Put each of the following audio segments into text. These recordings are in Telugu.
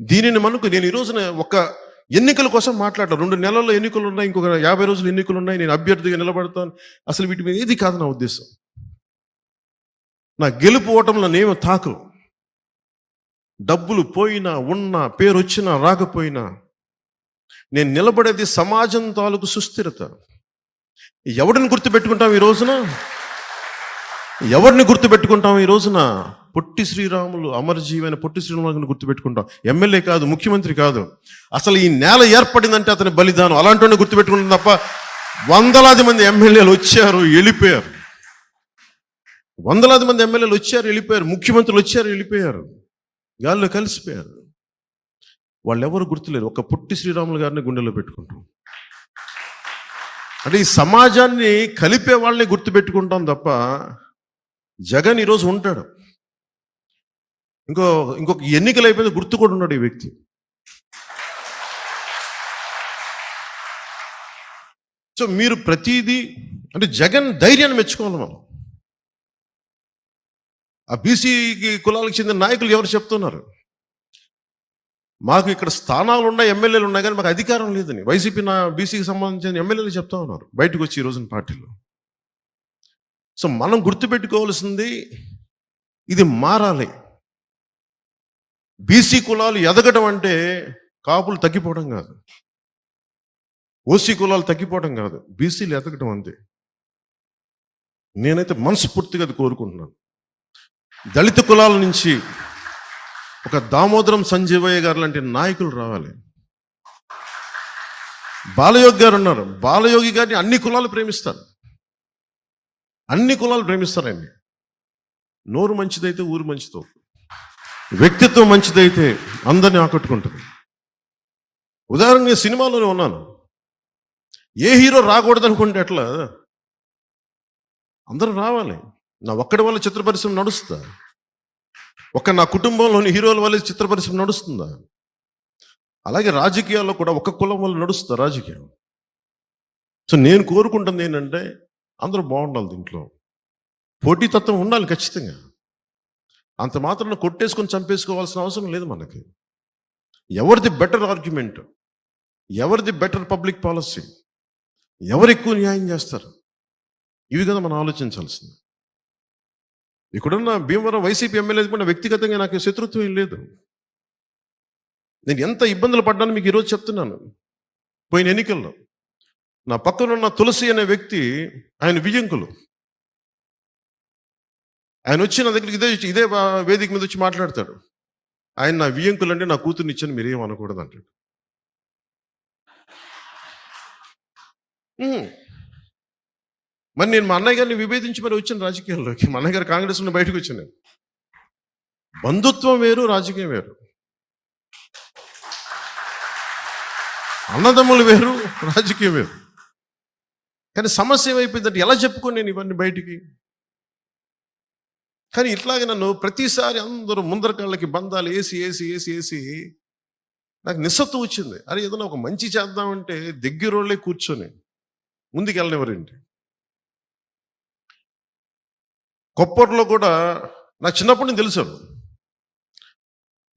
దీనిని మనకు నేను ఈ రోజున ఒక ఎన్నికల కోసం మాట్లాడటం రెండు నెలల్లో ఎన్నికలు ఉన్నాయి ఇంకొక యాభై రోజులు ఎన్నికలు ఉన్నాయి నేను అభ్యర్థిగా నిలబడతాను. అసలు వీటి మీద ఏది కాదు నా ఉద్దేశం. నా గెలుపు ఓటంలో నేను తాకు. డబ్బులు పోయినా ఉన్నా పేరు వచ్చినా రాకపోయినా నేను నిలబడేది సమాజం తాలూకు సుస్థిరత. ఎవరిని గుర్తుపెట్టుకుంటాం ఈ రోజున? ఎవరిని గుర్తుపెట్టుకుంటాం ఈ రోజున? పొట్టి శ్రీరాములు అమరజీవైన పొట్టి శ్రీరాములు గుర్తుపెట్టుకుంటాం. ఎమ్మెల్యే కాదు ముఖ్యమంత్రి కాదు. అసలు ఈ నేల ఏర్పడిందంటే అతని బలిదానం. అలాంటి గుర్తుపెట్టుకుంటాం తప్ప వందలాది మంది ఎమ్మెల్యేలు వచ్చారు వెళ్ళిపోయారు. వందలాది మంది ఎమ్మెల్యేలు వచ్చారు వెళ్ళిపోయారు. ముఖ్యమంత్రులు వచ్చారు వెళ్ళిపోయారు. గాల్లో కలిసిపోయారు. వాళ్ళు ఎవరు గుర్తులేరు ఒక పొట్టి శ్రీరాములు గారిని గుండెలో పెట్టుకుంటాం. అంటే ఈ సమాజాన్ని కలిపే వాళ్ళని గుర్తుపెట్టుకుంటాం తప్ప జగన్ ఈరోజు ఉంటాడు. ఇంకో ఇంకొక ఎన్నికలు అయిపోయింది గుర్తు కూడా ఉన్నాడు ఈ వ్యక్తి. సో మీరు ప్రతిదీ అంటే జగన్ ధైర్యాన్ని మెచ్చుకోవాలి మనం. ఆ బీసీకి కులాలకు చెందిన నాయకులు ఎవరు చెప్తున్నారు? మాకు ఇక్కడ స్థానాలు ఉన్నాయి ఎమ్మెల్యేలు ఉన్నాయి కానీ మాకు అధికారం లేదని. వైసీపీ నా బీసీకి సంబంధించిన ఎమ్మెల్యేలు చెప్తా ఉన్నారు బయటకు వచ్చి ఈ రోజున పార్టీలో. సో మనం గుర్తుపెట్టుకోవాల్సింది ఇది మారాలి. బీసీ కులాలు ఎదగడం అంటే కాపులు తగ్గిపోవడం కాదు. ఓసీ కులాలు తగ్గిపోవడం కాదు. బీసీలు ఎదగడం అంతే. నేనైతే మనస్ఫూర్తిగా అది కోరుకుంటున్నాను. దళిత కులాల నుంచి ఒక దామోదరం సంజీవయ్య గారు లాంటి నాయకులు రావాలి. బాలయోగి గారు ఉన్నారు. బాలయోగి గారిని అన్ని కులాలు ప్రేమిస్తారు. అన్ని కులాలు ప్రేమిస్తారండి నోరు మంచిదైతే ఊరు మంచితో వ్యక్తిత్వం మంచిదైతే అందరిని ఆకట్టుకుంటుంది. ఉదాహరణ నేను సినిమాలోనే ఉన్నాను. ఏ హీరో రాకూడదు అనుకుంటే ఎట్లా? అందరూ రావాలి. నా ఒక్కడి వల్ల చిత్ర పరిశ్రమ నడుస్తుందా? ఒక నా కుటుంబంలోని హీరోల వల్ల చిత్ర పరిశ్రమ నడుస్తుందా? అలాగే రాజకీయాల్లో కూడా ఒక కులం వల్ల నడుస్తుందా రాజకీయం? సో నేను కోరుకుంటుంది ఏంటంటే అందరూ బాగుండాలి దీంట్లో. పోటీతత్వం ఉండాలి ఖచ్చితంగా. అంత మాత్రం కొట్టేసుకొని చంపేసుకోవాల్సిన అవసరం లేదు మనకి. ఎవరిది బెటర్ ఆర్గ్యుమెంట్? ఎవరిది బెటర్ పబ్లిక్ పాలసీ? ఎవరు ఎక్కువ న్యాయం చేస్తారు? ఇవి కదా మనం ఆలోచించాల్సింది. ఇక్కడున్న భీమవరం వైసీపీ ఎమ్మెల్యే కూడా వ్యక్తిగతంగా నాకు శత్రుత్వం ఏం లేదు. నేను ఎంత ఇబ్బందులు పడ్డాను మీకు ఈరోజు చెప్తున్నాను. పోయిన ఎన్నికల్లో నా పక్కనున్న తులసి అనే వ్యక్తి ఆయన విజంకులు ఆయన వచ్చి నా దగ్గరికి ఇదే ఇదే వేదిక మీద వచ్చి మాట్లాడతాడు. ఆయన నా వియంకులు అంటే నా కూతుర్నిచ్చాను మీరేం అనకూడదు అంటాడు. మరి నేను మా అన్నయ్య గారిని విభేదించి మరి వచ్చాను రాజకీయాల్లోకి. మా అన్నయ్య గారు కాంగ్రెస్ నుండి బయటకు వచ్చాను నేను. బంధుత్వం వేరు రాజకీయం వేరు. అన్నదమ్ములు వేరు రాజకీయం వేరు. కానీ సమస్య ఏమైపోయిందంటే ఎలా చెప్పుకోండి నేను ఇవన్నీ బయటికి? కానీ ఇట్లాగే నన్ను ప్రతిసారి అందరూ ముందర కాళ్ళకి బంధాలు వేసి వేసి వేసి వేసి నాకు నిస్సత్తు వచ్చింది. అరే ఏదైనా ఒక మంచి చేద్దామంటే దగ్గరోళ్ళే కూర్చొని ముందుకెళ్ళనివ్వరండి. కొప్పట్లో కూడా నాకు చిన్నప్పటి నుంచి తెలుసు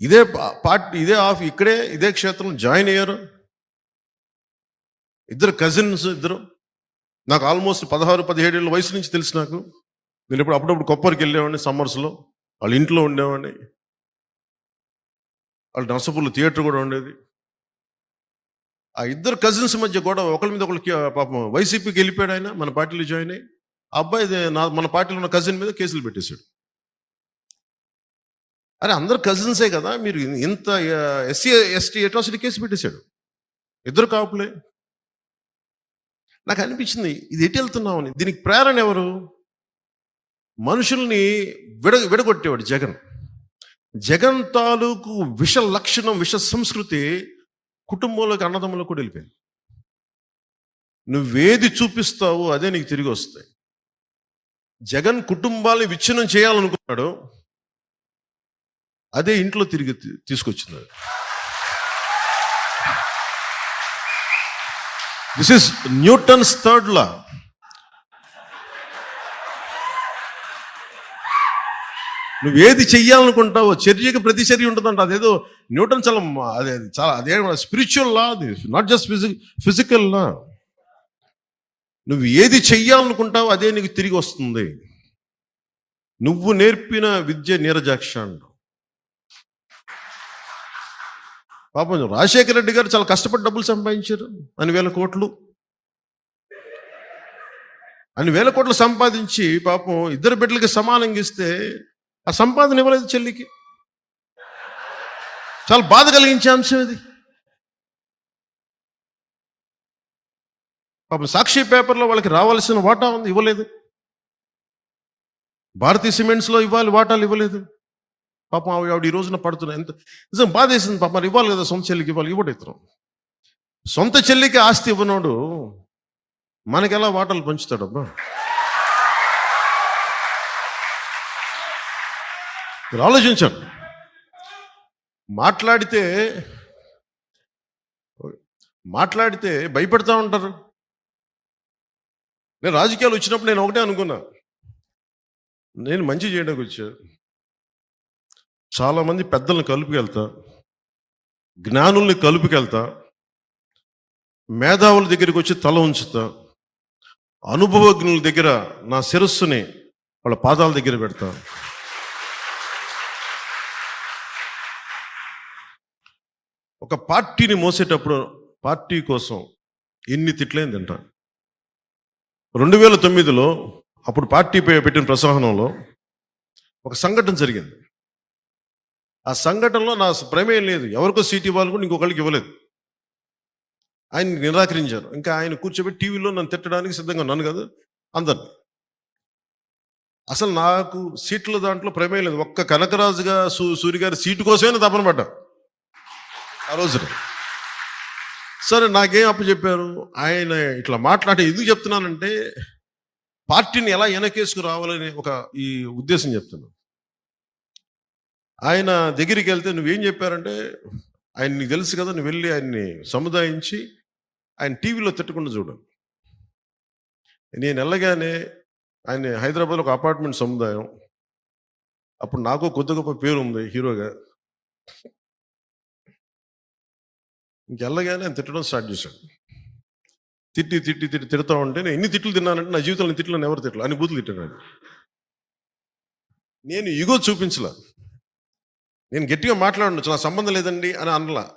ఇదే పార్టీ ఇదే ఆఫ్ ఇక్కడే ఇదే క్షేత్రంలో జాయిన్ అయ్యారు. ఇద్దరు కజిన్స్ ఇద్దరు. నాకు ఆల్మోస్ట్ పదహారు పదిహేడు ఏళ్ళ వయసు నుంచి తెలుసు నాకు. నేను ఇప్పుడు అప్పుడప్పుడు కొప్పరికి వెళ్ళేవాడిని సమ్మర్స్లో. వాళ్ళ ఇంట్లో ఉండేవాడిని. వాళ్ళ నర్సపూర్లో థియేటర్ కూడా ఉండేది. ఆ ఇద్దరు కజిన్స్ మధ్య గొడవ ఒకరి మీద ఒకరికి పాపం వైసీపీకి వెళ్ళిపోయాడు ఆయన మన పార్టీలో జాయిన్ అయ్యి. ఆ అబ్బాయి ఇది నా మన పార్టీలో ఉన్న కజిన్ మీద కేసులు పెట్టేశాడు. అరే అందరు కజిన్సే కదా మీరు ఇంత ఎస్సీ ఎస్టీ అట్రాసిటీ కేసు పెట్టేశాడు. ఇద్దరు కాపులే. నాకు అనిపించింది ఇది ఎటు వెళ్తున్నామని దీనికి ప్రేరణ ఎవరు? మనుషుల్ని విడ విడగొట్టేవాడు జగన్. జగన్ తాలూకు విష లక్షణం విష సంస్కృతి కుటుంబంలోకి అన్నదమ్ములకు కూడా వెళ్ళిపోయింది. నువ్వేది చూపిస్తావో అదే నీకు తిరిగి వస్తాయి. జగన్ కుటుంబాన్ని విచ్ఛిన్నం చేయాలనుకున్నాడు అదే ఇంట్లో తిరిగి తీసుకొచ్చింది this is Newton's third law నువ్వు ఏది చెయ్యాలనుకుంటావో చర్యకి ప్రతి చర్య ఉంటుందంట. అదేదో న్యూటన్ చాలా అదే చాలా అదే స్పిరిచువల్ లా అది not just physic physical law నువ్వు ఏది చెయ్యాలనుకుంటావో అదే నీకు తిరిగి వస్తుంది. నువ్వు నేర్పిన విద్య నీరజాక్ష అంట పాపం రాజశేఖర రెడ్డి గారు చాలా కష్టపడి డబ్బులు సంపాదించారు. అని వేల కోట్లు. అన్ని వేల కోట్లు సంపాదించి పాపం ఇద్దరు బిడ్డలకి సమానంగా ఇస్తే ఆ సంపాదన ఇవ్వలేదు చెల్లికి. చాలా బాధ కలిగించే అంశం ఇది. పాపం సాక్షి పేపర్లో వాళ్ళకి రావాల్సిన వాటా ఉంది ఇవ్వలేదు. భారతీయ సిమెంట్స్లో ఇవ్వాలి వాటాలు ఇవ్వలేదు. పాపం ఆవిడ ఈ రోజున పడుతున్నా ఎంత నిజం బాధ వేసింది పాపం మరి ఇవ్వాలి కదా సొంత చెల్లికి ఇవ్వాలి ఇవ్వడం సొంత చెల్లికి ఆస్తి ఇవ్వనోడు మనకెలా వాటాలు పంచుతాడబ్బా? మీరు ఆలోచించండి. మాట్లాడితే మాట్లాడితే భయపెడతా ఉంటారు. నేను రాజకీయాలు వచ్చినప్పుడు నేను ఒకటే అనుకున్నా. నేను మంచి చేయడానికి వచ్చా. చాలామంది పెద్దల్ని కలుపుకెళ్తా. జ్ఞానుల్ని కలుపుకెళ్తా. మేధావుల దగ్గరికి వచ్చి తల ఉంచుతా. అనుభవజ్ఞుల దగ్గర నా శిరస్సుని వాళ్ళ పాదాల దగ్గర పెడతా. ఒక పార్టీని మోసేటప్పుడు పార్టీ కోసం ఎన్ని తిట్లేని తింటా. రెండు వేల తొమ్మిదిలో అప్పుడు పార్టీ పెట్టిన ప్రసంగంలో ఒక సంఘటన జరిగింది. ఆ సంఘటనలో నా ప్రమేయం లేదు. ఎవరికో సీట్ ఇవ్వాలి కూడా ఇంకొకరికి ఇవ్వలేదు. ఆయన నిరాకరించారు. ఇంకా ఆయన కూర్చోబెట్టి టీవీలో నన్ను తిట్టడానికి సిద్ధంగా ఉన్నాను కాదు అందరిని. అసలు నాకు సీట్ల దాంట్లో ప్రమేయం లేదు. ఒక్క కనకరాజుగా సూ సూరి గారి సీటు కోసమే తపన పడ్డా. ఆ రోజున సరే నాకేం అప్పు చెప్పారు ఆయన ఇట్లా మాట్లాడి ఎందుకు చెప్తున్నానంటే పార్టీని ఎలా వెనకేసుకు రావాలనే ఒక ఈ ఉద్దేశం చెప్తున్నాను ఆయన దగ్గరికి వెళ్తే నువ్వేం చెప్పారంటే ఆయన నీకు తెలుసు కదా నువ్వు వెళ్ళి ఆయన్ని సముదాయించి ఆయన టీవీలో తిట్టకుండా చూడు. నేను వెళ్ళగానే ఆయన హైదరాబాద్లో ఒక అపార్ట్మెంట్ సముదాయం. అప్పుడు నాకు కొద్ది గొప్ప పేరు ఉంది హీరోగా. ఇంకెళ్ళగానే ఆయన తిట్టడం స్టార్ట్ చేశాడు. తిట్టి తిట్టి తిట్టి తిడతా ఉంటే నేను ఎన్ని తిట్లు తిన్నానంటే నా జీవితంలో ఎన్ని తిట్లు ఎవరు తిట్లు అని బూతులు తిట్టాడు నేను ఇగో చూపించలా. నేను గట్టిగా మాట్లాడచ్చు నా సంబంధం లేదండి అని అనలా.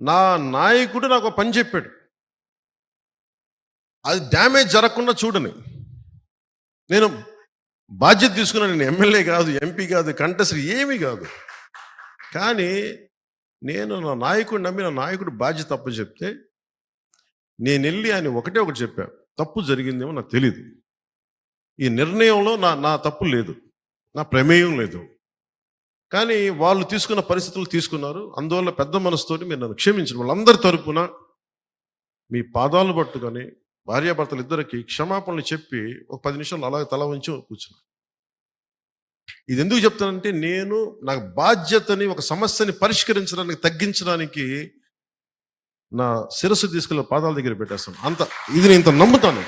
నా నాయకుడు నాకు ఒక పని చెప్పాడు. అది డ్యామేజ్ జరగకుండా చూడని. నేను బాధ్యత తీసుకున్నాను నేను ఎమ్మెల్యే కాదు ఎంపీ కాదు కంటెస్ట్ ఏమీ కాదు. కానీ నేను నా నాయకుడు నమ్మి నా నాయకుడు బాధ్యత తప్పు చెప్తే నేను వెళ్ళి ఆయన ఒకటే ఒకటి చెప్పా తప్పు జరిగిందేమో నాకు తెలియదు ఈ నిర్ణయంలో నా నా తప్పు లేదు. నా ప్రమేయం లేదు. కానీ వాళ్ళు తీసుకున్న పరిస్థితులు తీసుకున్నారు. అందువల్ల పెద్ద మనసుతోటి మీరు నన్ను క్షమించిన వాళ్ళందరి తరపున మీ పాదాలు పట్టుకొని భార్యాభర్తలు ఇద్దరికి క్షమాపణలు చెప్పి ఒక పది నిమిషాలు అలాగే తల వంచి కూర్చున్నా. ఇది ఎందుకు చెప్తానంటే నేను నాకు బాధ్యతని ఒక సమస్యని పరిష్కరించడానికి తగ్గించడానికి నా శిరస్సు తీసుకెళ్ళి పాదాల దగ్గర పెట్టేస్తాను. అంత ఇది నేను ఇంత నమ్ముతాను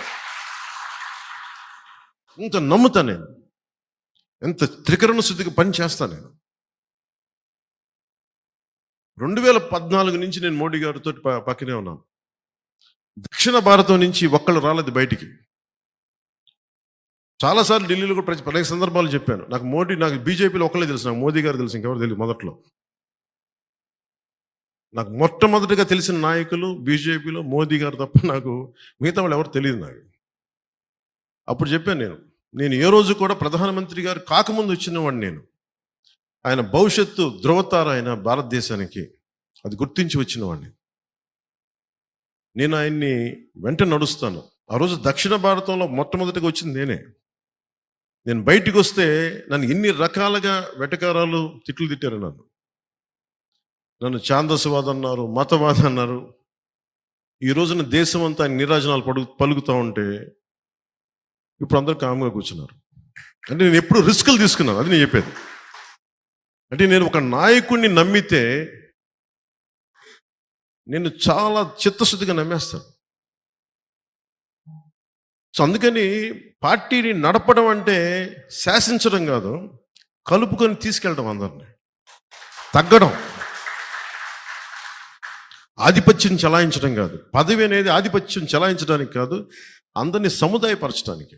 ఇంత నమ్ముతాను నేను. ఎంత త్రికరణ శుద్ధికి పని చేస్తాను నేను. రెండు వేల పద్నాలుగు నుంచి నేను మోడీ గారితో ప- పక్కనే ఉన్నాను. దక్షిణ భారతం నుంచి ఒక్కళ్ళు రాలేదు బయటికి. చాలాసార్లు ఢిల్లీలో కూడా ప్రతి అనేక సందర్భాలు చెప్పాను. నాకు మోడీ నాకు బీజేపీలో ఒకళ్ళే తెలుసు నాకు మోదీ గారు తెలుసు ఇంకెవరు తెలియదు మొదట్లో. నాకు మొట్టమొదటిగా తెలిసిన నాయకులు బీజేపీలో మోదీ గారు తప్ప నాకు మిగతా వాళ్ళు ఎవరు తెలియదు నాకు. అప్పుడు చెప్పాను నేను నేను ఏ రోజు కూడా ప్రధానమంత్రి గారు కాకముందు వచ్చిన వాడిని నేను. ఆయన భవిష్యత్తు ధృవతార ఆయన భారతదేశానికి అది గుర్తించి వచ్చిన వాడిని నేను ఆయన్ని వెంట నడుస్తాను. ఆ రోజు దక్షిణ భారతంలో మొట్టమొదటిగా వచ్చింది నేనే. నేను బయటికి వస్తే నన్ను ఎన్ని రకాలుగా వెటకారాలు తిట్లు తిట్టారు నన్ను. నన్ను ఛాందసవాదం అన్నారు మతవాదం అన్నారు ఈ రోజున దేశం అంతా నిరాజనాలు పడు పలుకుతూ ఉంటే ఇప్పుడు అందరూ కామ్గా కూర్చున్నారు. అంటే నేను ఎప్పుడు రిస్కులు తీసుకున్నాను అది నేను చెప్పేది. అంటే నేను ఒక నాయకుడిని నమ్మితే నేను చాలా చిత్తశుద్ధిగా నమ్మేస్తాను. సో అందుకని పార్టీని నడపడం అంటే శాసించడం కాదు కలుపుకొని తీసుకెళ్ళడం అందరిని. తగ్గడం. ఆధిపత్యం చలాయించడం కాదు. పదవి అనేది ఆధిపత్యం చలాయించడానికి కాదు అందరినీ సముదాయపరచడానికి.